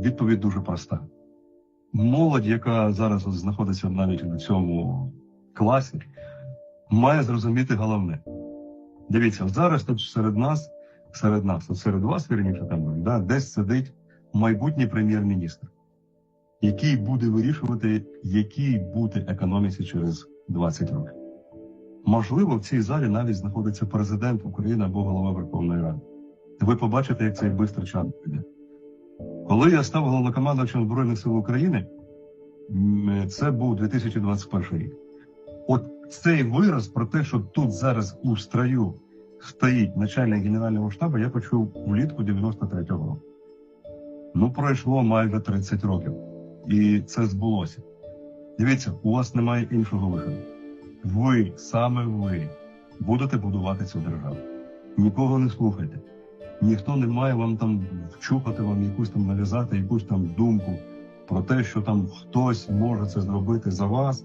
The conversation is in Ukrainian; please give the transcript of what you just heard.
відповідь дуже проста. Молодь, яка зараз знаходиться навіть у цьому класі, має зрозуміти головне. Дивіться, зараз тут серед нас, серед нас, от серед вас, вірніше там, да, десь сидить майбутній прем'єр-міністр, який буде вирішувати, якій бути економіці через 20 років. Можливо, в цій залі навіть знаходиться президент України або голова Верховної Ради. Ви побачите, як цей бистро час піде. Коли я став головнокомандувачем Збройних сил України, це був 2021 рік. От цей вираз про те, що тут зараз у строю стоїть начальник генерального штабу, я почув влітку 93-го року. Ну, пройшло майже 30 років, і це збулося. Дивіться, у вас немає іншого виходу. Ви, саме ви, будете будувати цю державу. Нікого не слухайте. Ніхто не має вам там вчухати вам якусь там нав'язати, якусь там думку про те, що там хтось може це зробити за вас,